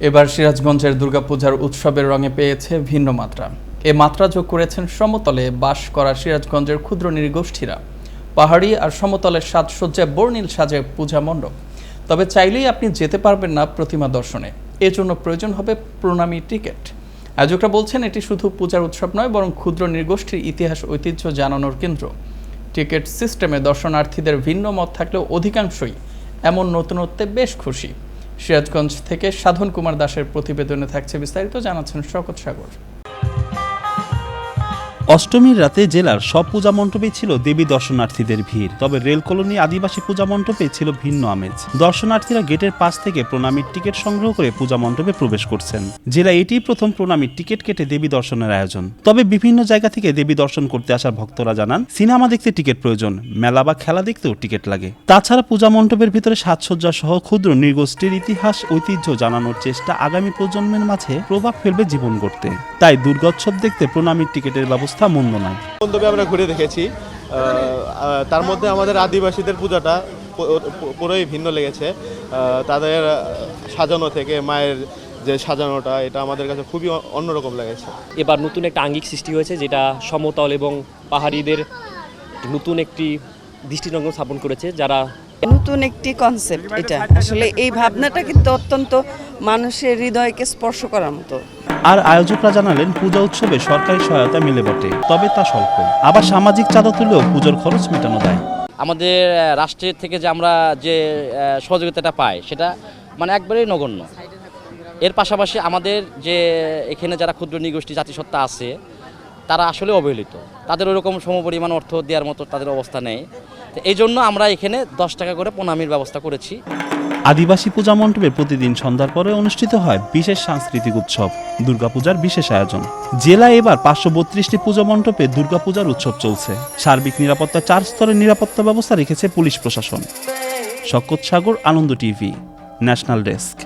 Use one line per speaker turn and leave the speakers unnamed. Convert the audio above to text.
এবার সিরাজগঞ্জের দুর্গাপূজার উৎসবের রঙে পেয়েছে ভিন্ন মাত্রা। এ মাত্রা যোগ করেছেন সমতলে বাস করা সিরাজগঞ্জের ক্ষুদ্র নৃগোষ্ঠীরা। পাহাড়ি আর সমতলের সাজসজ্জায় বর্ণিল সাজে পূজা মণ্ডপ। তবে চাইলেই আপনি যেতে পারবেন না প্রতিমা দর্শনে। এজন্য প্রয়োজন হবে প্রণামী টিকিট। আয়োজকরা বলছেন, এটি শুধু পূজার উৎসব নয়, বরং ক্ষুদ্র নৃগোষ্ঠীর ইতিহাস, ঐতিহ্য জানানোর কেন্দ্র। টিকিট সিস্টেমে দর্শনার্থীদের ভিন্ন মত থাকলেও অধিকাংশই এমন নতুনত্বে বেশ খুশি। সিরাজগঞ্জ থেকে সাধন কুমার দাসের প্রতিবেদনে থাকছে বিস্তারিত জানাচ্ছেন শকত সাগর।
অষ্টমীর রাতে জেলার সব পূজা মণ্ডপেই ছিল দেবী দর্শনার্থীদের ভিড়, তবে রেল কলোনি আদিবাসী পূজা মণ্ডপে ছিল ভিন্ন আমেজ। দর্শনার্থীরা গেটের পাশ থেকে প্রণামীর টিকিট সংগ্রহ করে পূজা মণ্ডপে প্রবেশ করছেন। জেলা এটিই প্রথম প্রণামীর টিকিট কেটে দেবী দর্শনের আয়োজন। তবে বিভিন্ন জায়গা থেকে দেবী দর্শন করতে আসা ভক্তরা জানান, সিনেমা দেখতে টিকিট প্রয়োজন, মেলা বা খেলা দেখতেও টিকিট লাগে। তাছাড়া পূজা মণ্ডপের ভিতরে সাজসজ্জা সহ ক্ষুদ্র নৃগোষ্ঠীর ইতিহাস, ঐতিহ্য জানানোর চেষ্টা আগামী প্রজন্মের মাঝে প্রভাব ফেলবে জীবন করতে তাই দুর্গোৎসব দেখতে প্রণামীর টিকিটের ব্যবস্থা মন্দ নয়।
মণ্ডপে আমরা ঘুরে দেখেছি তার মধ্যে আমাদের আদিবাসীদের পূজাটা পুরোই ভিন্ন লেগেছে। তাদের সাজানো থেকে মায়ের যে সাজানোটা এটা আমাদের কাছে খুবই অন্যরকম লেগেছে।
এবার নতুন একটা আঙ্গিক সৃষ্টি হয়েছে যেটা সমতল এবং পাহাড়িদের নতুন একটি দৃষ্টিনন্দন স্থাপন করেছে যারা
নতুন একটি কনসেপ্ট এটা। আসলে এই ভাবনাটা কিন্তু অত্যন্ত মানুষের হৃদয়কে স্পর্শ করার মতো।
আর আয়োজকরা জানালেন পূজা উৎসবে সরকারি সহায়তা মিলে বটে তবে তা স্বল্প। আবার সামাজিক চাঁদা তুলেও পুজোর খরচ মেটানো যায়।
আমাদের রাষ্ট্রের থেকে যে আমরা যে সহযোগিতাটা পাই সেটা মানে একবারেই নগণ্য। এর পাশাপাশি আমাদের যে এখানে যারা ক্ষুদ্র নিগোষ্ঠী জাতিসত্তা আছে তারা আসলে অবহেলিত। তাদের ওরকম সমপরিমাণ অর্থ দেওয়ার মতো তাদের অবস্থা নেই। এই জন্য আমরা এখানে দশ টাকা করে প্রণামীর ব্যবস্থা করেছি।
আদিবাসী পূজা মণ্ডপে প্রতিদিন সন্ধ্যার পরে অনুষ্ঠিত হয় বিশেষ সাংস্কৃতিক উৎসব, দুর্গাপূজার বিশেষ আয়োজন। জেলায় এবার পাঁচশো বত্রিশটি পূজা মণ্ডপে দুর্গাপূজার উৎসব চলছে। সার্বিক নিরাপত্তা চার স্তরের নিরাপত্তা ব্যবস্থা রেখেছে পুলিশ প্রশাসন। Shakat Sagar, Ananda TV, national desk.